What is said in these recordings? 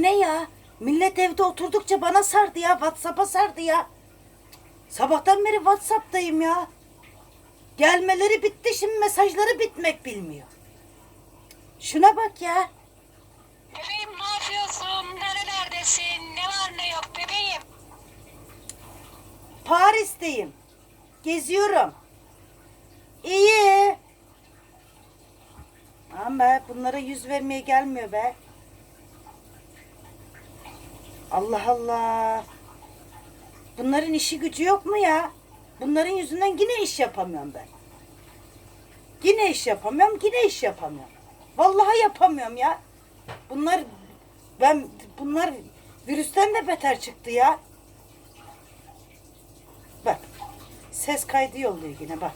Bu ne ya? Millet evde oturdukça bana sardı ya. Whatsapp'a sardı ya. Sabahtan beri Whatsapp'tayım ya. Gelmeleri bitti şimdi mesajları bitmek bilmiyor. Şuna bak ya. Bebeğim ne yapıyorsun? Nerelerdesin? Ne var ne yok bebeğim? Paris'teyim. Geziyorum. İyi. Aman be bunlara yüz vermeye gelmiyor be. Allah Allah. Bunların işi gücü yok mu ya? Bunların yüzünden yine iş yapamıyorum ben. Yine iş yapamıyorum, yine iş yapamıyorum. Vallahi yapamıyorum ya. Bunlar ben bunlar virüsten de beter çıktı ya. Bak. Ses kaydı yolluyor yine bak.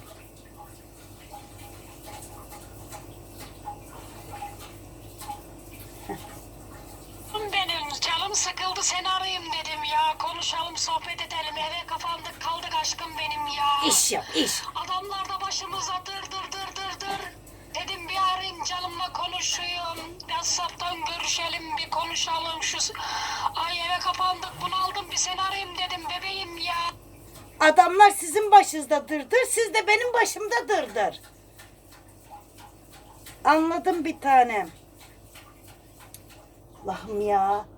Benim canım sıkıldı seni arayayım dedim ya. Konuşalım sohbet edelim eve kapandık kaldık aşkım benim ya. İş yap, iş. Adamlar da başımıza dır dır dır dır dır. Dedim bir arayayım canımla konuşayım. WhatsApp'tan görüşelim bir konuşalım şu. Ay eve kapandık bunaldım bir seni arayayım dedim bebeğim ya. Adamlar sizin başınızda dırdır, siz de benim başımda dırdır. Anladım bir tanem. Allah'ım ya.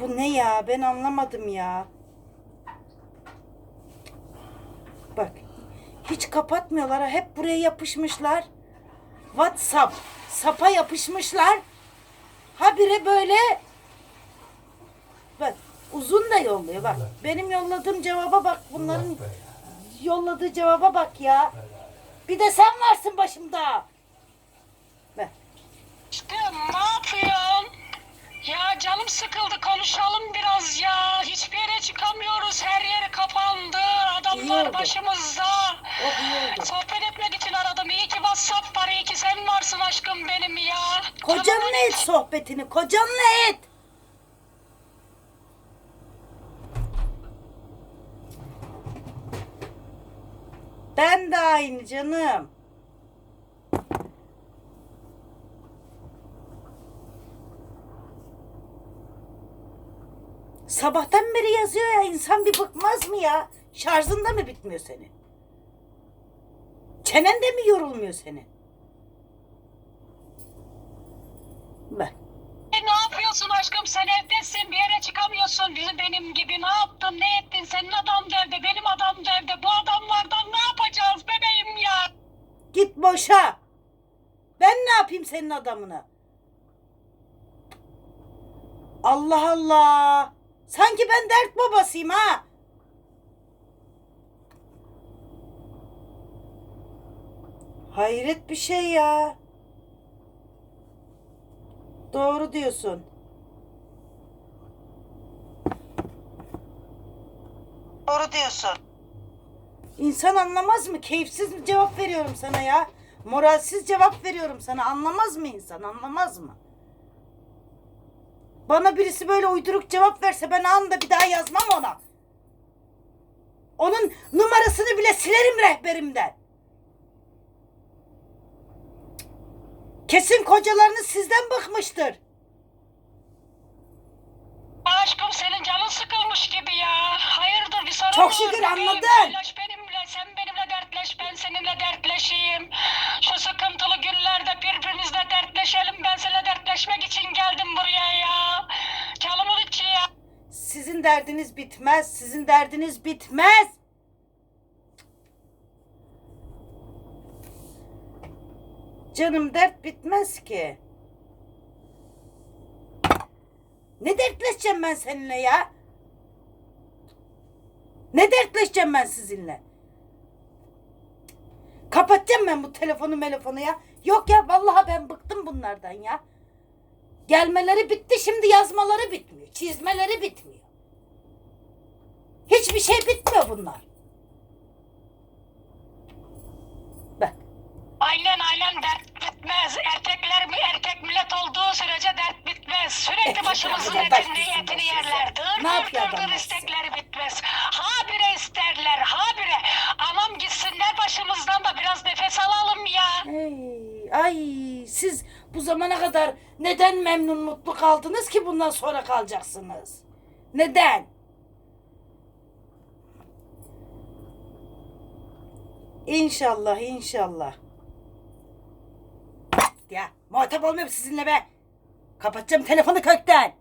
Bu ne ya? Ben anlamadım ya. Bak. Hiç kapatmıyorlar. ha, Hep buraya yapışmışlar. WhatsApp. Sapa yapışmışlar. Habire böyle Bak uzun da yolluyor bak. Benim yolladığım cevaba bak. Bunların yolladığı cevaba bak ya. Bir de sen varsın başımda. Bak. Aşkım ne yapıyorsun? Ya canım sıkıldı konuşalım biraz ya. Hiçbir yere çıkamıyoruz. Her yer kapandı. İyi Adamlar oldu. başımızda. İyi oldu. Sohbet etmek için aradım. İyi ki WhatsApp var. İyi ki sen varsın aşkım benim ya. Kocanla et sohbetini. Kocanla et. Ben de aynı canım. Sabahtan beri yazıyor ya insan bir bıkmaz mı ya? Şarjında mı bitmiyor senin? Çenen de mi yorulmuyor senin? Bak. E, ne yapıyorsun aşkım? Sen evdesin. Bir yere çıkamıyorsun. Bizim benim gibi ne yaptın? Ne ettin? Senin adam nerede? Benim adam nerede? Bu adamlardan ne yapacağız bebeğim ya? Git boşa. Ben ne yapayım senin adamına? Allah Allah. Sanki ben dert babasıyım ha. Hayret bir şey ya. Doğru diyorsun. Doğru diyorsun. İnsan anlamaz mı? Keyifsiz mi cevap veriyorum sana ya? Moralsiz cevap veriyorum sana. Anlamaz mı insan? Anlamaz mı? Bana birisi böyle uyduruk cevap verse ben anında bir daha yazmam ona. Onun numarasını bile silerim rehberimden. Kesin kocalarınız sizden bıkmıştır. Aşkım senin canın sıkılmış gibi ya. Hayırdır bir sorun Çok şükür anladım. Paylaş benimle, sen benimle dertleş, ben seninle dertleşeyim. Şu sıkıntılı günlerde birbirimizle dertleşelim. Ben seninle dertleşmek için geldim buraya ya. Canımın içi ya. Sizin derdiniz bitmez. Sizin derdiniz bitmez. Canım dert bitmez ki. Ne dertleşeceğim ben seninle ya? Ne dertleşeceğim ben sizinle? Kapatacağım ben bu telefonu telefonu ya. Yok ya vallahi ben bıktım bunlardan ya. Gelmeleri bitti şimdi yazmaları bitmiyor. Çizmeleri bitmiyor. Hiçbir şey bitmiyor bunlar. Bak. Aynen aynen dert bitmez. Erkekler mi erkek millet olduğu sürece dert bitmez. Sürekli Erkekler başımızın etini, etini başlasın. yerler. Ne dır yapıyor adamlar istekleri bitmez. Habire isterler habire. Anam gitsinler başımızdan da biraz nefes alalım ya. Ay, ay siz bu zamana kadar Neden memnun mutlu kaldınız ki bundan sonra kalacaksınız? Neden? İnşallah, inşallah. Ya muhatap olmuyorum sizinle be. Kapatacağım telefonu kökten.